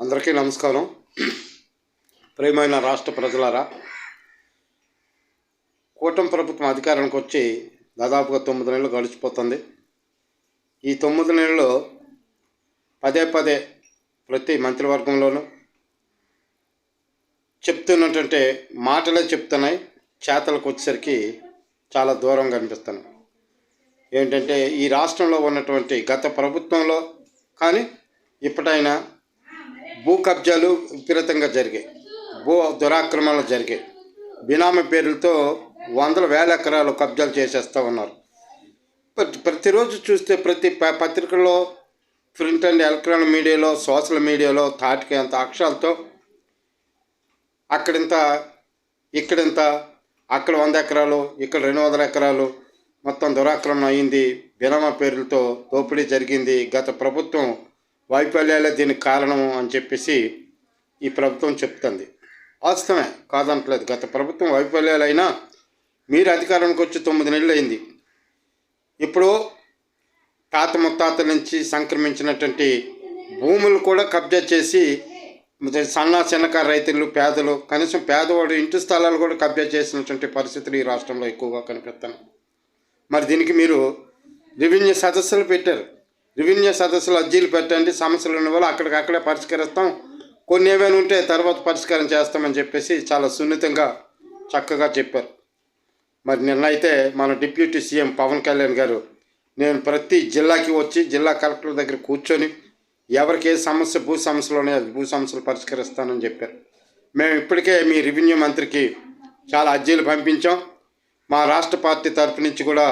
అందరికీ నమస్కారం. ప్రియమైన రాష్ట్ర ప్రజలారా కూటమి ప్రభుత్వం అధికారానికి వచ్చి దాదాపుగా తొమ్మిది నెలలు గడిచిపోతుంది. ఈ తొమ్మిది నెలలు పదే పదే ప్రతి మంత్రివర్గంలోనూ చెప్తున్నటువంటి మాటలే చెప్తున్నాయి. చేతలకు వచ్చేసరికి చాలా దూరంగా కనిపిస్తున్నాయి. ఏంటంటే ఈ రాష్ట్రంలో ఉన్నటువంటి గత ప్రభుత్వంలో కానీ ఇప్పటైనా భూ కబ్జాలు విపరీతంగా జరిగాయి. భూ దురాక్రమణలు జరిగాయి. బినామీ పేర్లతో వందల వేల ఎకరాలు కబ్జాలు చేసేస్తూ ఉన్నారు. ప్రతి ప్రతిరోజు చూస్తే ప్రతి పత్రికల్లో ప్రింట్ అండ్ ఎలక్ట్రానిక్ మీడియాలో సోషల్ మీడియాలో తాటికి అంత అక్షరాలతో అక్కడింత ఇక్కడింత అక్కడ వంద ఎకరాలు ఇక్కడ రెండు వందల ఎకరాలు మొత్తం దురాక్రమణ అయింది. బినామా పేర్లతో దోపిడీ జరిగింది. గత ప్రభుత్వం వైఫల్యాలే దీనికి కారణం అని చెప్పేసి ఈ ప్రభుత్వం చెప్తుంది. వాస్తవమే కాదనట్లేదు. గత ప్రభుత్వం వైఫల్యాలైనా మీరు అధికారానికి వచ్చి తొమ్మిది నెలలు అయింది ఇప్పుడు తాత ముత్తాతల నుంచి సంక్రమించినటువంటి భూములు కూడా కబ్జా చేసి సన్న చిన్నకారు రైతులు పేదలు కనీసం పేదవాడు ఇంటి స్థలాలు కూడా కబ్జా చేసినటువంటి పరిస్థితులు ఈ రాష్ట్రంలో ఎక్కువగా కనిపిస్తాను మరి దీనికి మీరు రెవెన్యూ సదస్సులు పెట్టారు. రెవెన్యూ సదస్సులు అర్జీలు పెట్టండి. సమస్యలు ఉన్న వాళ్ళు అక్కడికక్కడే పరిష్కరిస్తాం. కొన్ని ఏమైనా ఉంటే తర్వాత పరిష్కారం చేస్తామని చెప్పేసి చాలా సున్నితంగా చక్కగా చెప్పారు. మరి నిన్న అయితే మన డిప్యూటీ సీఎం పవన్ కళ్యాణ్ గారు నేను ప్రతి జిల్లాకి వచ్చి జిల్లా కలెక్టర్ దగ్గర కూర్చొని ఎవరికి ఏ సమస్య భూ సమస్యలు ఉన్నాయో అది భూ సమస్యలు పరిష్కరిస్తానని చెప్పారు. మేము ఇప్పటికే మీ రెవెన్యూ మంత్రికి చాలా అర్జీలు పంపించాం. మా రాష్ట్ర పార్టీ తరపు నుంచి కూడా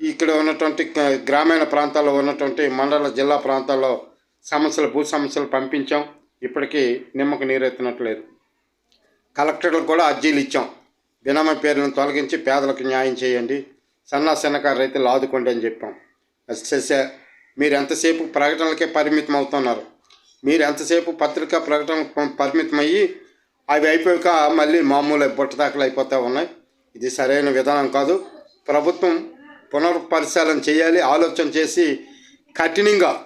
ఇక్కడ ఉన్నటువంటి గ్రామీణ ప్రాంతాల్లో ఉన్నటువంటి మండల జిల్లా ప్రాంతాల్లో సమస్యలు భూ సమస్యలు పంపించాం. ఇప్పటికీ నిమ్మకు నీరెత్తినట్లేదు. కలెక్టర్లకు కూడా అర్జీలు ఇచ్చాం. బినామీ పేర్లను తొలగించి పేదలకు న్యాయం చేయండి. సన్నా సన్నకారు రైతులు ఆదుకోండి అని చెప్పాం. చేసే మీరు ఎంతసేపు ప్రకటనలకే పరిమితం అవుతున్నారు మీరు ఎంతసేపు పత్రికా ప్రకటన పరిమితమయ్యి పరిమితం అయ్యి అవి అయిపోయాక మళ్ళీ మామూలు బుట్టదాఖలు అయిపోతూ ఉన్నాయి. ఇది సరైన విధానం కాదు. ప్రభుత్వం పునర్పరిశీలన చేయాలి ఆలోచన చేసి కఠినంగా.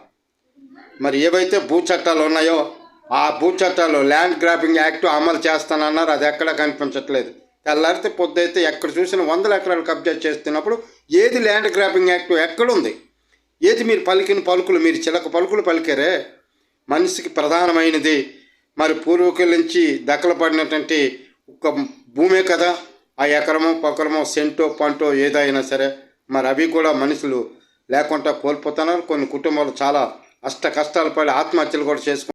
మరి ఏవైతే భూ చట్టాలు ఉన్నాయో ఆ భూ చట్టాలు ల్యాండ్ గ్రాబింగ్ యాక్ట్ అమలు చేస్తానన్నారు అది ఎక్కడా కనిపించట్లేదు. తెల్లారితే పొద్దుైతే ఎక్కడ చూసిన వందల ఎకరాలు కబ్జా చేస్తున్నప్పుడు ఏది ల్యాండ్ గ్రాబింగ్ యాక్ట్ ఎక్కడుంది? ఏది మీరు పలికిన పలుకులు మీరు చిలక పలుకులు పలికారే? మనిషికి ప్రధానమైనది మరి పూర్వీకుల నుంచి దక్కలు పడినటువంటి ఒక భూమే కదా? ఆ ఎకరమో పొకరమో సెంటో పంటో ఏదైనా సరే మరి అవి కూడా మనుషులు లేకుండా కోల్పోతున్నారు. కొన్ని కుటుంబాలు చాలా అష్ట కష్టాలు పడి ఆత్మహత్యలు కూడా చేసుకుంటారు